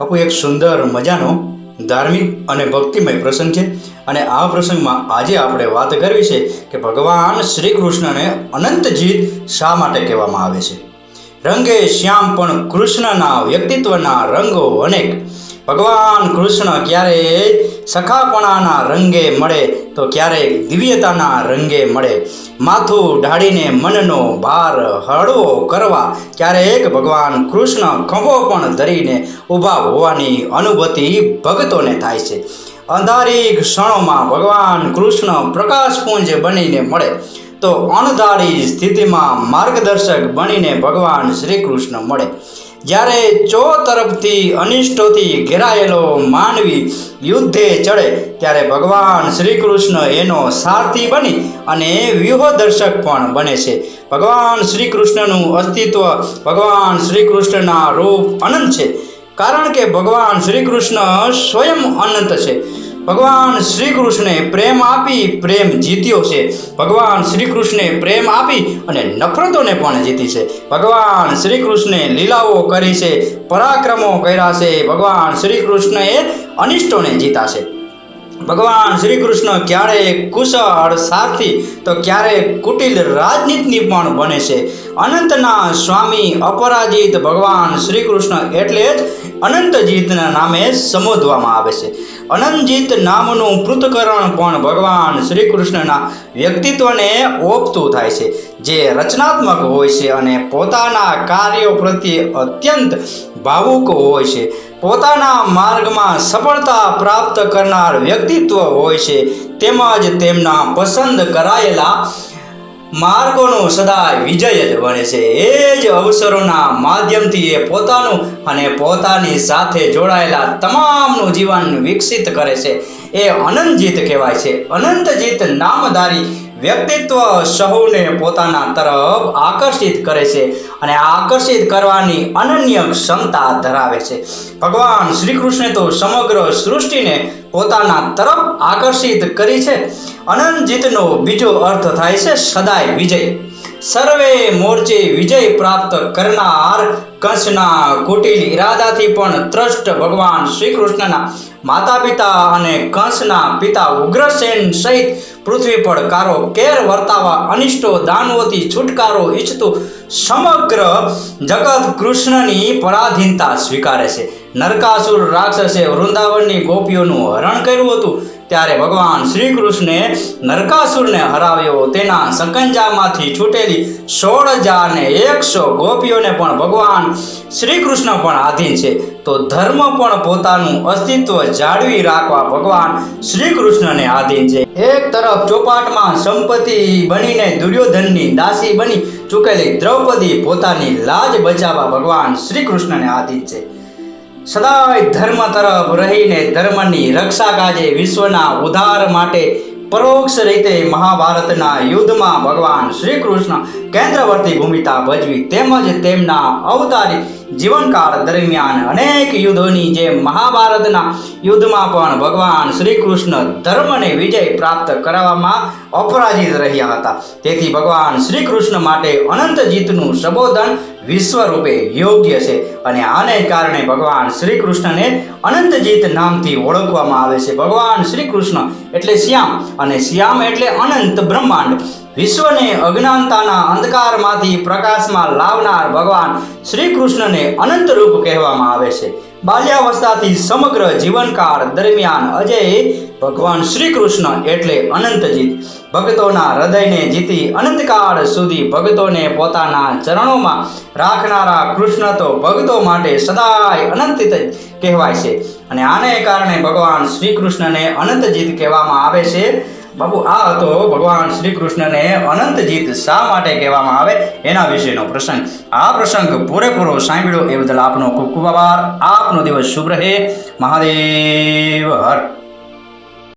બાપુ, એક સુંદર મજાનો, ધાર્મિક અને ભક્તિમય પ્રસંગ છે. અને આ પ્રસંગમાં આજે આપણે વાત કરવી છે કે ભગવાન શ્રી કૃષ્ણને અનંત જીત શા માટે કહેવામાં આવે છે? રંગે શ્યામ પણ કૃષ્ણના વ્યક્તિત્વના રંગો અનેક. ભગવાન કૃષ્ણ ક્યારેય સખાપણાના રંગે મળે તો ક્યારેક દિવ્યતાના રંગે મળે. માથું ઢાળીને મનનો ભાર હળવો કરવા ક્યારેક ભગવાન કૃષ્ણ ખંભો પણ ધરીને ઊભા હોવાની અનુભૂતિ ભક્તોને થાય છે. અંધારી ક્ષણોમાં ભગવાન કૃષ્ણ પ્રકાશપુંજ બનીને મળે. તો અણધારી સ્થિતિમાં માર્ગદર્શક બનીને ભગવાન શ્રી કૃષ્ણ મળે. જ્યારે ચો તરફથી અનિષ્ટોથી ઘેરાયેલો માનવી યુદ્ધે ચડે, ત્યારે ભગવાન શ્રી કૃષ્ણ એનો સારથી બની અને વ્યૂહદર્શક પણ બને છે. ભગવાન શ્રી કૃષ્ણનું અસ્તિત્વ ભગવાન શ્રી કૃષ્ણના રૂપ અનંત છે, કારણ કે ભગવાન શ્રી કૃષ્ણ સ્વયં અનંત છે. ભગવાન શ્રી કૃષ્ણે પ્રેમ આપી પ્રેમ જીત્યો છે. ભગવાન શ્રી કૃષ્ણે પ્રેમ આપી અને નફરતોને પણ જીતી છે. ભગવાન શ્રી કૃષ્ણે લીલાઓ કરી છે, પરાક્રમો કર્યા છે. ભગવાન શ્રી કૃષ્ણએ અનિષ્ટોને જીતા છે. ભગવાન શ્રી કૃષ્ણ ક્યારેક કુશળ સાથી તો ક્યારેક કુટિલ રાજનીતિની પણ બને છે. અનંતના સ્વામી અપરાજિત ભગવાન શ્રી કૃષ્ણ એટલે જ અનંતજીતના નામે સંબોધવામાં આવે છે. અનંતજીત નામનું પૃથકરણ પણ ભગવાન શ્રી કૃષ્ણના વ્યક્તિત્વને ઓપતું થાય છે. જે રચનાત્મક હોય છે અને પોતાના કાર્યો પ્રત્યે અત્યંત ભાવુક હોય છે. પોતાના માર્ગમાં સફળતા પ્રાપ્ત કરનાર વ્યક્તિત્વ હોય છે. તેમજ તેમના પસંદ કરાયેલા માર્ગોનો સદાય વિજય જ બને છે. એ જ અવસરોના માધ્યમથી એ પોતાનું અને પોતાની સાથે જોડાયેલા તમામનું જીવન વિકસિત કરે છે. એ અનંતજીત કહેવાય છે. અનંતજીત નામધારી વ્યક્તિત્વ સહુને પોતાના તરફ આકર્ષિત કરે છે અને આકર્ષિત કરવાની અનન્ય ક્ષમતા ધરાવે છે. ભગવાન શ્રી કૃષ્ણે તો સમગ્ર સૃષ્ટિને પોતાના તરફ આકર્ષિત કરી છે. અનંતજીતનો બીજો અર્થ થાય છે સદાય વિજય. સર્વે મોરચે વિજય પ્રાપ્ત કરનાર કંસના કુટિલ ઈરાદાથી પણ ત્રષ્ટ ભગવાન શ્રી કૃષ્ણના માતા પિતા અને કંસના પિતા ઉગ્રસેન સહિત પૃથ્વી પર કારો કેર વર્તાવા અનિષ્ટો દાનવોથી છુટકારો ઈચ્છતું સમગ્ર જગત કૃષ્ણની પરાધીનતા સ્વીકારે છે. નરકાસુર રાક્ષસે વૃંદાવનની ગોપીઓનું હરણ કર્યું હતું. ત્યારે ભગવાન શ્રી કૃષ્ણે નરકાસુરને હરાવ્યો. તેના સકંજામાંથી છૂટેલી સોળ હજાર ને એકસો ગોપીઓને પણ ભગવાન શ્રી કૃષ્ણ પણ આધીન છે. તો ધર્મ પણ પોતાનું અસ્તિત્વ જાળવી રાખવા ભગવાન શ્રી કૃષ્ણને આધીન છે. એક તરફ ચોપાટમાં સંપત્તિ બનીને દુર્યોધનની દાસી બની ચૂકેલી દ્રૌપદી પોતાની લાજ બચાવવા ભગવાન શ્રી કૃષ્ણને આધીન છે. સદાય ધર્મ તરફ રહીને ધર્મની રક્ષા કાજે વિશ્વના ઉદ્ધાર માટે પરોક્ષ રીતે મહાભારતના યુદ્ધમાં ભગવાન શ્રી કૃષ્ણ કેન્દ્રવર્તી ભૂમિકા ભજવી તેમજ તેમના અવતારી જીવનકાળ દરમિયાન અનેક યુદ્ધોની જેમ મહાભારતના યુદ્ધમાં પણ ભગવાન શ્રી કૃષ્ણ ધર્મને વિજય પ્રાપ્ત કરાવવામાં અપરાજિત રહ્યા હતા. તેથી ભગવાન શ્રી કૃષ્ણ માટે અનંત જીતનું સંબોધન વિશ્વરૂપે યોગ્ય છે અને આને કારણે ભગવાન શ્રી કૃષ્ણને અનંતજીત નામથી ઓળખવામાં આવે છે. ભગવાન શ્રી કૃષ્ણ એટલે શ્યામ અને શ્યામ એટલે અનંત બ્રહ્માંડ. વિશ્વને અજ્ઞાનતાના અંધકારમાંથી પ્રકાશમાં લાવનાર ભગવાન શ્રી કૃષ્ણને અનંત રૂપ કહેવામાં આવે છે. બાલ્યાવસ્થાથી સમગ્ર જીવનકાળ દરમિયાન અજય ભગવાન શ્રી કૃષ્ણ એટલે અનંતજીત. ભક્તોના હૃદયને જીતી અનંતકાળ સુધી ભક્તોને પોતાના ચરણોમાં રાખનારા કૃષ્ણ તો ભક્તો માટે સદાય અનંતિત કહેવાય છે. અને આને કારણે ભગવાન શ્રી કૃષ્ણને અનંતજીત કહેવામાં આવે છે. બાબુ, આ હતો ભગવાન શ્રી કૃષ્ણને અનંતજીત શા માટે કહેવામાં આવે? એના વિશેનો પ્રસંગ. આ પ્રસંગ પૂરેપૂરો સાંભળ્યો એ બદલ આપનો ખૂબ ખૂબ આભાર. આપનો દિવસ શુભ રહે. મહાદેવ, હર.